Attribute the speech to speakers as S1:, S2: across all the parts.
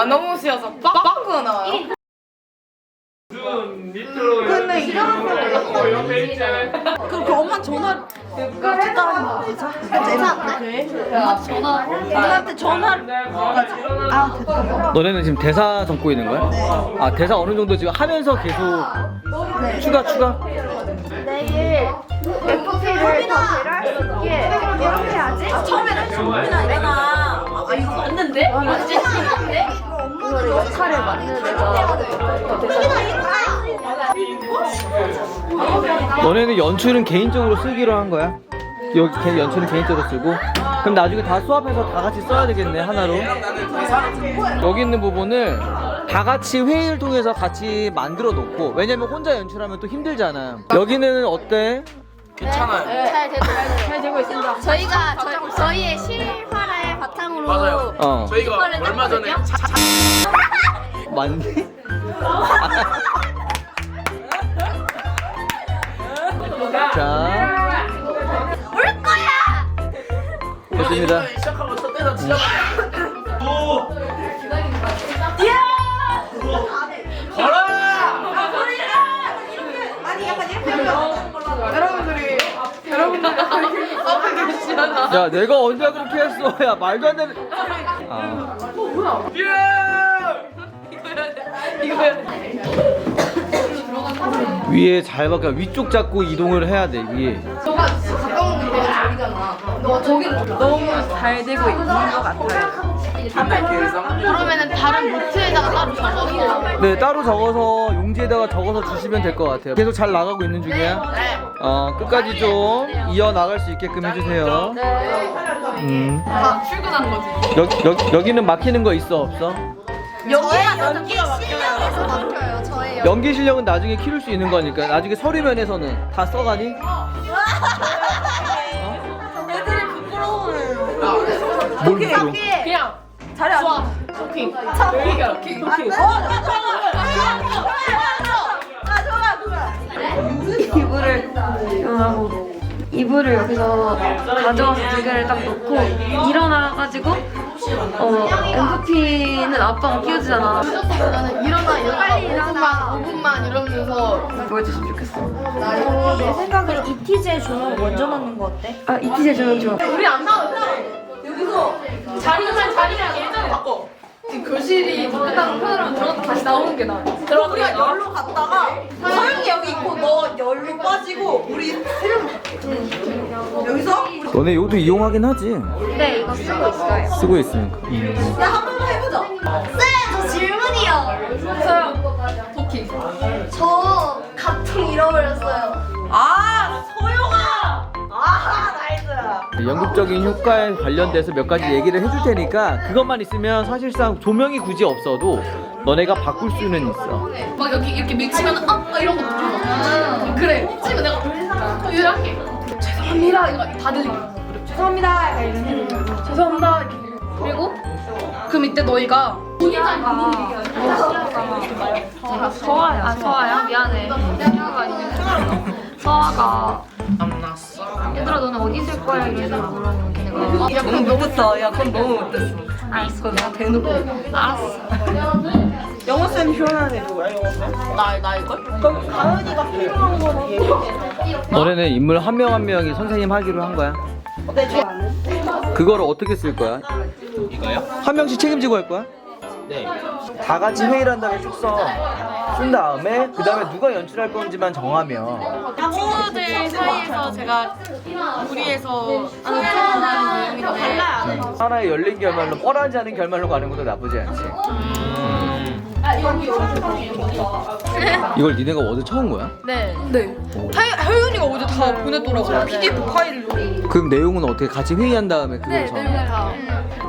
S1: 아 너무 쉬워서 빠꾸가 나와요.
S2: 근데 이런 그럼 그 엄마 전화 했다는 거 진짜? 괜찮은데? 엄마 전화 엄마한테 전화를 아 됐다.
S3: 너네는 지금 대사 적고 있는 거야? 아 대사 어느 정도 지금 하면서 계속 추가 추가?
S2: 내일 FP를 더 배려할 수 있게 이렇게 해야지. 처음에는? 준비나 일어나. 아 이거 맞는데? 이거 진짜. 맞는데? 이거를 역할을 맞는
S3: 너네는 연출은 개인적으로 쓰기로 한 거야? 여기 개- 연출은 개인적으로 쓰고? 그럼 나중에 다 수합해서 다 같이 써야 되겠네 하나로 여기 있는 부분을 다 같이 회의를 통해서 같이 만들어 놓고 왜냐면 혼자 연출하면 또 힘들잖아 여기는 어때?
S4: 잘 되고 잘 되고 있습니다. 저희가 저, 저희의
S5: 맞아요.
S3: 어.
S5: 저희가 얼마 전에 차-
S3: 맞니? 자.
S4: 올 거야.
S3: 됐습니다.
S5: 시작하고 첫 대사 진짜
S1: 여러분들이 여러분들이 앞에 계시잖아.
S3: 야 내가 언제 그렇게 했어? 야 말도 안 되는 아.
S1: 이거야.
S3: 위에 잘 바꿔 위쪽 잡고 이동을 해야 돼 위에
S1: 너가 가까운 곳에 저기잖아. 너 저기 너무 잘 되고 있는 것 같아요.
S4: 그러면은 다른 노트에다가 따로 적어서
S3: 네 따로 적어서 용지에다가 적어서 주시면 될 것 같아요 계속 잘 나가고 있는 중이야 어 끝까지 좀 이어 나갈 수 있게끔 해주세요 음.
S1: 출근한 거지.
S3: 여기, 여기, 여기는 막히는 거 있어 없어?
S4: 저의 연기 실력에서 맡겨요. 저의 연기.
S3: 연기 실력은 나중에 키울 수 있는 거니까 나중에 서류면에서는 다 써가니? 뭘 부끄러워
S1: 그냥
S2: 잘해 안
S1: 좋아. 쇼핑. 쇼핑. 쇼핑.
S6: 이불을 일어나고 이불을 여기서 가져와서 두 개를 딱 놓고 일어나가지고 어 MFP는 아빠가 끼워주잖아.
S4: 나는 일어나 일어나. 빨리 일어나. 5분만 이러면서.
S6: 보여줬으면 좋겠어.
S2: 내 생각에 이티제 조명 먼저 넣는 거 어때?
S6: 아 이티제 조명 좋아.
S1: 우리 안 나와. 여기서 자리만 자리랑 예전에 바꿔. 지금 교실이 끝나고 편하면 들어갔다 다시 나오는 게 나아. 들어가
S2: 우리가 열로 갔다가 서영이 여기 있고 너 열로 빠지고 우리 세명 여기서 우리
S3: 너네 이것도 이용하긴 하지
S6: 네 이거 쓰고 있어요
S3: 쓰고 있으니까 음.
S2: 야, 한 번만 해보자.
S4: 쌤저 질문이요
S1: 서영. 토킹.
S4: 저 가통 잃어버렸어요
S3: 연극적인 효과에 관련돼서 몇 가지 얘기를 해줄 테니까 그것만 있으면 사실상 조명이 굳이 없어도 너네가 바꿀 수는 있어
S1: 막 여기 이렇게 밀치면 아, 아 이런 거 들어. 그래. 지금 내가 또 유일하게 죄송합니다. 이거 다 들리게. 죄송합니다. 약간 이런 죄송합니다. 이렇게. 그리고 그 밑에 너희가
S6: 서아야 아 서아야 미안해 서아가 있을 거야 걔네가
S2: 야, 그건 너부터. 야, 그건 너무 못했어.
S6: 알았어
S2: 내가 대놓고.
S6: 알았어
S2: 영어쌤 애 누구야, 영어쌤? 나, 나일걸? 그럼 가은이가 필요한 거는 얘기해.
S3: 너네는 인물 한 명 한 명이 선생님 하기로 한 거야?
S2: 네, 좋아.
S3: 그거를 어떻게 쓸 거야?
S5: 이거요?
S3: 한 명씩 책임지고 할 거야?
S5: 네.
S3: 다 같이 회의를 한 다음에 쭉 써. 쓴 다음에 그 다음에 누가 연출할 건지만 정하면
S1: 친구들 사이에서 제가 무리해서 하는 내용인데
S3: 하나의 열린 결말로 뻔하지 않은 결말로 가는 것도 나쁘지 않지. 이걸 니네가 어제 처음 거야?
S1: 네. 네. 혜윤이가 어제 다 보냈더라고요. PDF 파일로.
S3: 그 내용은 어떻게 같이 회의한 다음에 그걸 정해?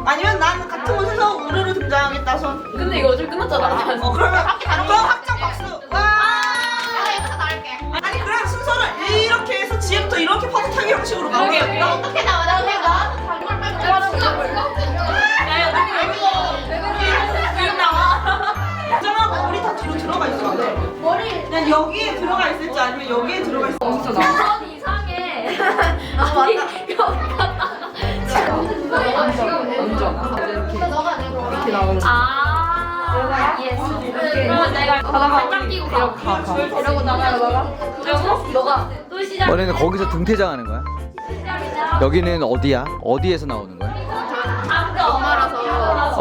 S2: 아니면 난 같은 곳에서 우르르 등장하겠다, 손.
S1: 근데 이거 어제 끝났잖아.
S2: 어, 그러면 학교 다른 거 확정 박수. 와. 아니, 그럼 순서를 이렇게 해서 지금부터 이렇게 파도타기 형식으로 가게. 나
S4: 어떻게 나와 나
S2: 들어가 있어. 머리. 그냥 여기에 들어가 있을지 아니면 여기에 들어가 있을지.
S4: 선 이상해 아 맞다 여기 갔다가 지금 너가 내고 이렇게 나오는 아
S6: 그러면 내가 살짝 끼고 가. 이러고 나가 나가. 그리고 너가 또 시작.
S3: 너네는 거기서 등퇴장 하는 거야? 여기는 어디야? 어디에서 나오는 거야?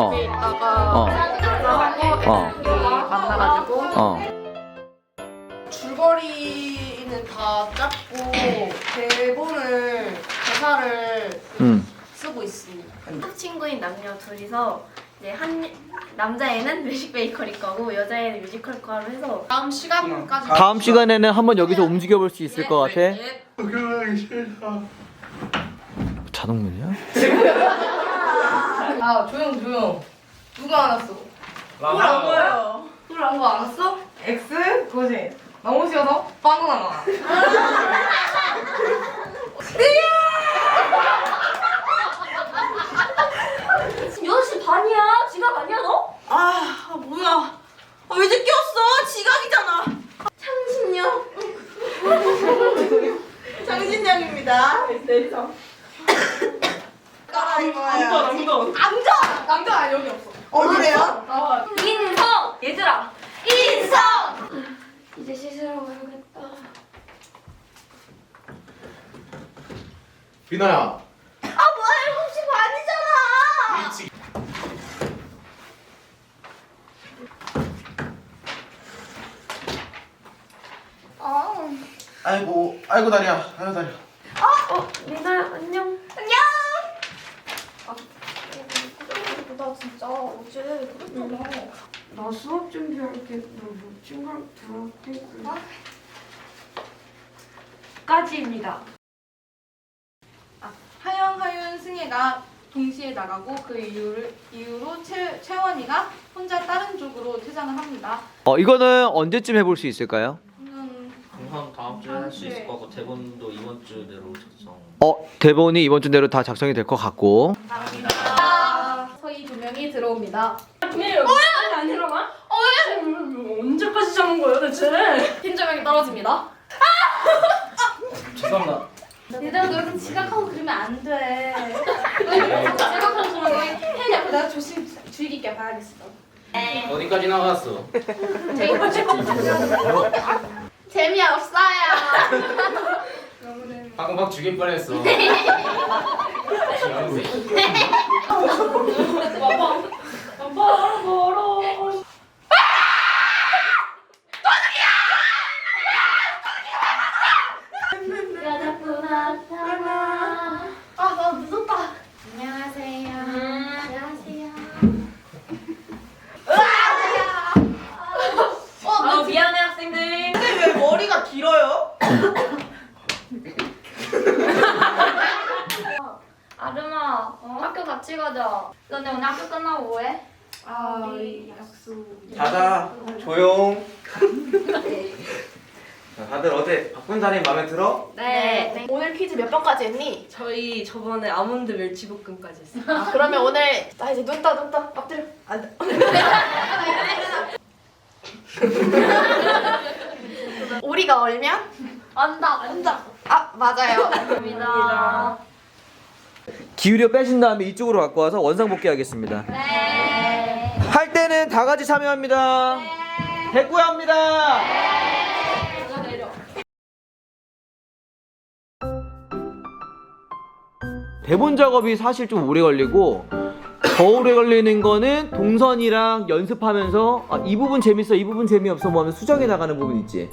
S3: 어.
S1: 집에 있다가
S3: 어.
S1: 나가고
S3: 어.
S1: 만나가지고
S3: 어.
S7: 줄거리는 다 짰고 대본을 대사를
S3: 음.
S7: 쓰고 있습니다.
S4: 친구인 남녀 둘이서 이제 한 남자애는 뮤직 베이커리 거고 여자애는 뮤지컬 과로 해서
S7: 다음 시간까지
S3: 다음 시간에는 한번 여기서 움직여 볼 수 있을 것 같아.
S7: 예.
S3: 자동문이야?
S7: 아 조용 조용. 누가 안 왔어? 안 보여. 술안 거 안 왔어? X 뭐지? 너무 쉬워서 빵꾸 안 와.
S4: 6시 반이야 지각 아니야 너?
S7: 아 뭐야? 아, 왜 늦게 왔어? 지각이잖아.
S4: 창신녀
S7: 장진영입니다. 내리서. 남자 남자 남자 여기 없어. 어 그래요?
S4: 인성 얘들아 인성 이제 씻으러 가야겠다
S5: 비나야.
S4: 아 뭐야 7시 반이잖아 아
S5: 아이고, 아이고 다리야. 아이고 다리야.
S4: 어, 미나야 안녕. 안녕. 나 진짜 어제 그랬잖아. 나 수업 준비할게. 너뭐 친구랑 들어갈게. 까지입니다.
S7: 하영, 하윤, 승혜가 동시에 나가고 그 이유를 이유로 채, 채원이가 혼자 다른 쪽으로 퇴장을 합니다.
S3: 어, 이거는 언제쯤 해볼 수 있을까요?
S7: 음,
S5: 공항 다음 주에 할 수 있을 것 같고 대본도 이번 주 내로 작성.
S3: 어, 대본이 이번 주 내로 다 작성이 될 것 같고.
S7: 두 명이 들어옵니다.
S4: 안 들어가?
S6: 언제까지 자는 거야 대체?
S7: 팀 조명이 떨어집니다.
S5: 죄송합니다.
S4: 얘들아 너 이렇게 지각하고 그러면 안 돼. 지각하고 그러면 너희 해야 내가 조심 주의 깊게 봐야겠어.
S5: 어디까지 나갔어?
S4: 재미없어요.
S5: 방금 막 죽일 뻔했어.
S4: 야 자꾸 나타나.
S7: 아, 나 늦었다.
S4: 안녕하세요. 안녕하세요.
S6: 아 미안해 학생들.
S7: 근데 왜 머리가 길어요?
S6: 아름아 학교 같이 가자. 너네 오늘 학교 끝나고 뭐해?
S7: 아, 약속.
S8: 자자 조용 자, 다들 어제 바쁜 사람이 마음에 들어?
S4: 네.
S7: 오늘 퀴즈 몇 번까지 했니?
S9: 저희 저번에 아몬드 멸치볶음까지 했어요.
S7: 아, 그러면 오늘 나 이제 눈 떠, 눈 떠. 엎드려. 안 돼. 우리가 얼면?
S6: 안다.
S7: 앉아. 아, 맞아요.
S6: 감사합니다.
S3: 기울여 빼신 다음에 이쪽으로 갖고 와서 원상복귀 하겠습니다.
S6: 네.
S3: 할 때는 다 같이 참여합니다. 대꾸합니다. 대본 작업이 사실 좀 오래 걸리고 더 오래 걸리는 거는 동선이랑 연습하면서 아, 이 부분 재밌어 이 부분 재미없어 뭐 하면 수정해 나가는 부분 있지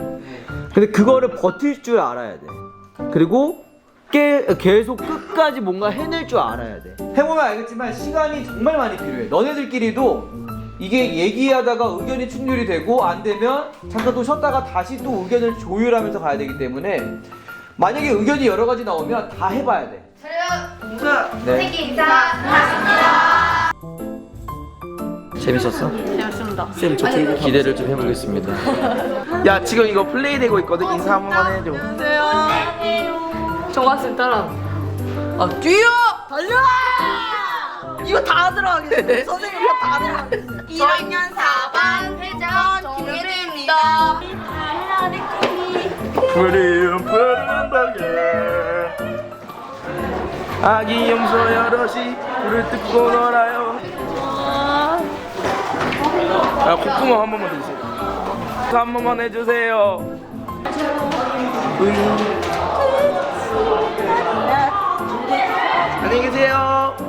S3: 근데 그거를 버틸 줄 알아야 돼 그리고 깨, 계속 끝까지 뭔가 해낼 줄 알아야 돼 해보면 알겠지만 시간이 정말 많이 필요해 너네들끼리도 이게 얘기하다가 의견이 충돌이 되고 안 되면 잠깐 또 쉬었다가 다시 또 의견을 조율하면서 가야 되기 때문에 만약에 의견이 여러 가지 나오면 다 해봐야 돼 네. 재밌었어?
S9: 재밌습니다.
S3: 쌤, 저 기대를 좀 해보겠습니다.
S8: 야 지금 이거 플레이 되고 있거든 인사 한 번만 해줘
S9: 정학생 따라. 아 뛰어! 달려! 이거 다 들어가겠어. 선생님 이거 다 들어가겠어.
S7: 1학년 4반 회장 김예리입니다.
S8: 푸른 푸른 덕에 아기 염소 여럿이 불을 뜯고 놀아요 아, 콧구멍 한 번만 더 주세요. 한 번만 해주세요. 안녕히 계세요.